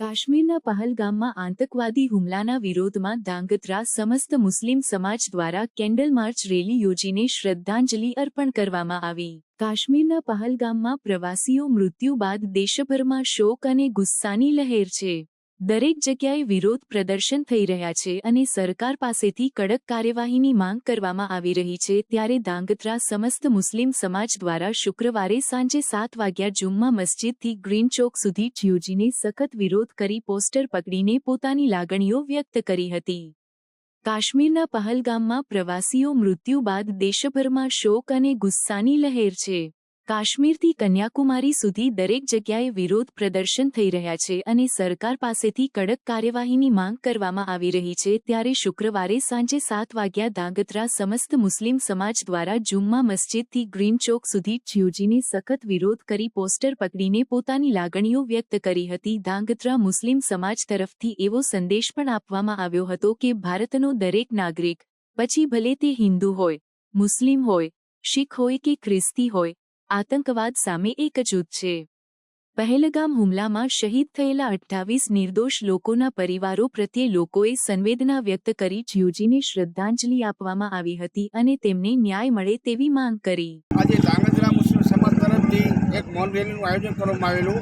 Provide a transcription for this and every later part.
કાશ્મીરના પહલગામમાં આતંકવાદી હુમલાના વિરોધમાં ધાંગધ્રા સમસ્ત મુસ્લિમ સમાજ દ્વારા કેન્ડલ માર્ચ રેલી યોજીને શ્રદ્ધાંજલિ અર્પણ કરવામાં આવી. કાશ્મીરના પહલગામમાં પ્રવાસીઓ મૃત્યુ બાદ દેશભરમાં શોક અને ગુસ્સાની લહેર છે. દરેક જગ્યાએ વિરોધ પ્રદર્શન થઈ રહ્યા છે અને સરકાર પાસેથી કડક કાર્યવાહીની માંગ કરવામાં આવી રહી છે ત્યારે ધાંગધ્રા સમસ્ત મુસ્લિમ સમાજ દ્વારા શુક્રવારે સાંજે સાત વાગ્યા જુમ્મા મસ્જિદથી ગ્રીન ચોક સુધી યોજીને સખત વિરોધ કરી પોસ્ટર પકડીને પોતાની લાગણીઓ વ્યક્ત કરી હતી. કાશ્મીરના પહલગામમાં પ્રવાસીઓ મૃત્યુ બાદ દેશભરમાં શોક અને ગુસ્સાની લહેર છે. કાશ્મીરથી કન્યાકુમારી સુધી દરેક જગ્યાએ વિરોધ પ્રદર્શન થઈ રહ્યા છે અને સરકાર પાસેથી કડક કાર્યવાહીની માંગ કરવામાં આવી રહી છે ત્યારે શુક્રવારે સાંજે સાત વાગ્યા ધાંગધ્રા સમસ્ત મુસ્લિમ સમાજ દ્વારા જુમ્મા મસ્જિદથી ગ્રીન ચોક સુધી યોજીને સખત વિરોધ કરી પોસ્ટર પકડીને પોતાની લાગણીઓ વ્યક્ત કરી હતી. ધાંગધ્રા મુસ્લિમ સમાજ તરફથી એવો સંદેશ પણ આપવામાં આવ્યો હતો કે ભારતનો દરેક નાગરિક, પછી ભલે તે હિન્દુ હોય, મુસ્લિમ હોય, શીખ હોય કે ખ્રિસ્તી હોય આતંકવાદ સામે એકજૂથ છે. પહેલગામ હુમલામાં શહીદ થયેલા અઠ્ઠાવીસ નિર્દોષ લોકોના પરિવારો પ્રત્યે લોકોએ સંવેદના વ્યક્ત કરી યોજીને શ્રદ્ધાંજલિ આપવામાં આવી હતી અને તેમને ન્યાય મળે તેવી માંગ કરી. આજે ધાંગધ્રા મુસ્લિમ સમાજ તરફથી એક મૌન રેલીનું આયોજન કરવામાં આવેલું.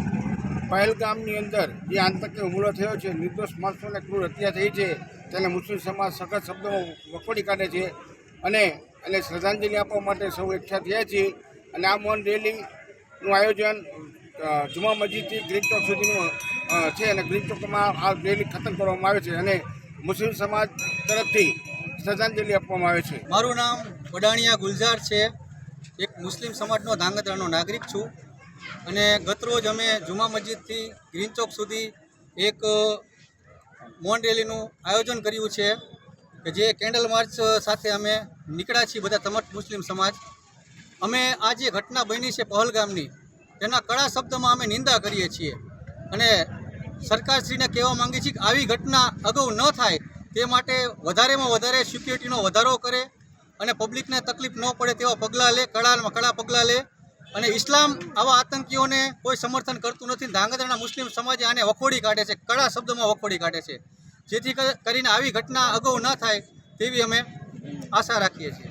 પહેલગામની અંદર જે આતંકી હુમલો થયો છે, નિર્દોષ માણસોને ક્રૂર હત્યા થઈ છે, તેને મુસ્લિમ સમાજ સખત શબ્દોમાં વખોડી કાઢે છે અને એને શ્રદ્ધાંજલિ આપવા માટે સૌ એકઠા થયા છીએ. અને આ મૌન રેલીનું આયોજન જુમા મસ્જિદથી ગ્રીન ચોક સુધીનું છે અને ગ્રીન ચોકમાં આ રેલી ખતમ કરવામાં આવે છે અને મુસ્લિમ સમાજ તરફથી શ્રદ્ધાંજલિ આપવામાં આવે છે. મારું નામ વડાણિયા ગુલઝાર છે. એક મુસ્લિમ સમાજનો ધાંગધ્રાનો નાગરિક છું. અને ગતરોજ અમે જુમા મસ્જિદથી ગ્રીન ચોક સુધી એક મોન રેલીનું આયોજન કર્યું છે કે જે કેન્ડલ માર્ચ સાથે અમે નીકળ્યા છીએ બધા તમામ મુસ્લિમ સમાજ. અમે આ જે ઘટના બની છે પહલગામની તેના કડા શબ્દમાં અમે નિંદા કરીએ છીએ. અને સરકારશ્રીને કહેવા માંગીએ છીએ કે આવી ઘટના અગાઉ ન થાય, તે માટે વધારેમાં વધારે સિક્યુરિટીનો વધારો કરે અને પબ્લિકને તકલીફ ન પડે તેવા પગલાં લે કડામાં કડા પગલાં લે. અને ઇસ્લામ આવા આતંકીઓને કોઈ સમર્થન કરતું નથી. ધાંગધ્રાના મુસ્લિમ સમાજે આને વખોડી કાઢે છે, કડા શબ્દોમાં વખોડી કાઢે છે. જેથી કરીને આવી ઘટના અગાઉ ન થાય, તેવી અમે આશા રાખીએ છીએ.